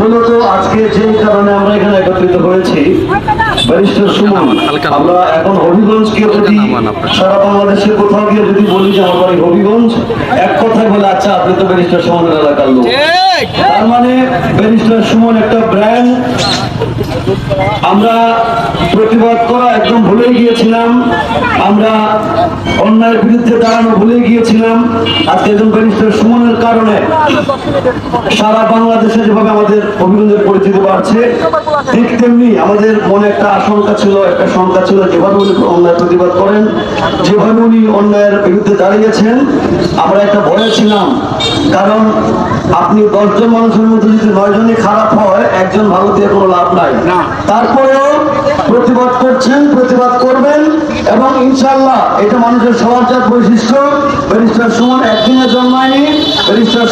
মূলত আজকে যে কারণে আমরা এখানে একত্রিত হয়েছি ব্যারিস্টার সুমন আমরা এখন হবিগঞ্জকে যদি সারা বাংলাদেশে কোথাও গিয়ে যদি বলি যে আমার হবিগঞ্জ এক কথায় বলে আচ্ছা আপনি তো ব্যারিস্টার সুমনের এলাকার লোক। তার মানে ব্যারিস্টার সুমন একটা ব্র্যান্ড আমরা প্রতিবাদ করা একদম ভুলে গিয়েছিলাম আমরা অন্যায়ের বিরুদ্ধে দাঁড়ানো ভুলে গিয়েছিলাম। আজকে একজন ব্যারিস্টার সুমনের কারণে সারা বাংলাদেশে যেভাবে আমাদের অভিনন্দনের পরিচিতি বাড়ছে ঠিক তেমনি আমাদের মনে একটা আশঙ্কা ছিল একটা শঙ্কা ছিল যেভাবে উনি অন্যায় প্রতিবাদ করেন যেভাবে উনি অন্যায়ের বিরুদ্ধে দাঁড়িয়েছেন আমরা একটা ভয়ে ছিলাম। কারণ আপনি দশজন মানুষের মধ্যে যদি নয় জনই খারাপ হয় একজন ভালো দিয়ে কোনো লাভ নাই। তারপরেও প্রতিবাদ করছেন প্রতিবাদ করবেন এবং ইনশাল্লাহ এটা মানুষের স্বভাবজাত বৈশিষ্ট্য। ব্যারিস্টার সুমন একদিনে জন্মায়নি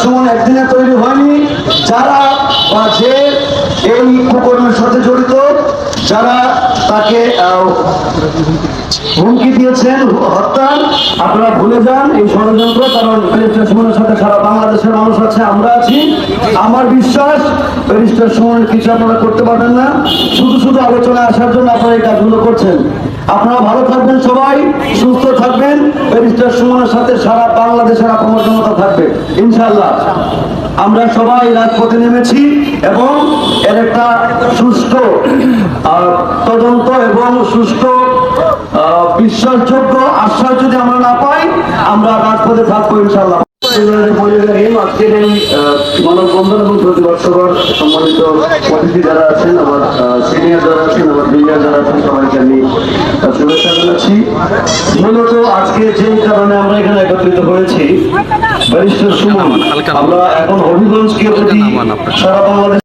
সুমন একদিনে তৈরি হয়নি। যারা বা যে এই কুকর্মের সাথে জড়িত, যারা তাকে হুমকি দিয়েছেন হত্যার আপনারা ভুলে যান এই ষড়যন্ত্র, কারণ ব্যারিস্টার সুমনের সাথে সারা বাংলাদেশের মানুষ আছে, আমরা আছি। আমার বিশ্বাস ব্যারিস্টার সুমনের কিছু আপনারা করতে পারবেন না। শুধু শুধু আলোচনা আসার জন্য আপনারা এই কাজগুলো করছেন। আপনারা ভালো থাকবেন সবাই, সুস্থ থাকবেন। ব্যারিস্টার সুমনের সাথে সারা বাংলাদেশের আপনার জনতা থাকবে ইনশাআল্লাহ। আমরা সবাই রাজপথে নেমেছি এবং এর একটা সুষ্ঠু তদন্ত এবং সুষ্ঠু বিশ্বাসযোগ্য আশ্বাস যদি আমরা না পাই, আমরা রাজপথে থাকব ইনশাল্লাহ সম্মানিত অতিথি যারা আছেন, আমার সিনিয়র যারা আছেন, আমার যারা আছেন, সবাইকে আমি শুভেচ্ছা জানাচ্ছি। মূলত আজকে যে কারণে আমরা এখানে একত্রিত হয়েছি ব্যারিস্টার সুমন আমরা এখন হবিগঞ্জকে যদি সারা বাংলাদেশ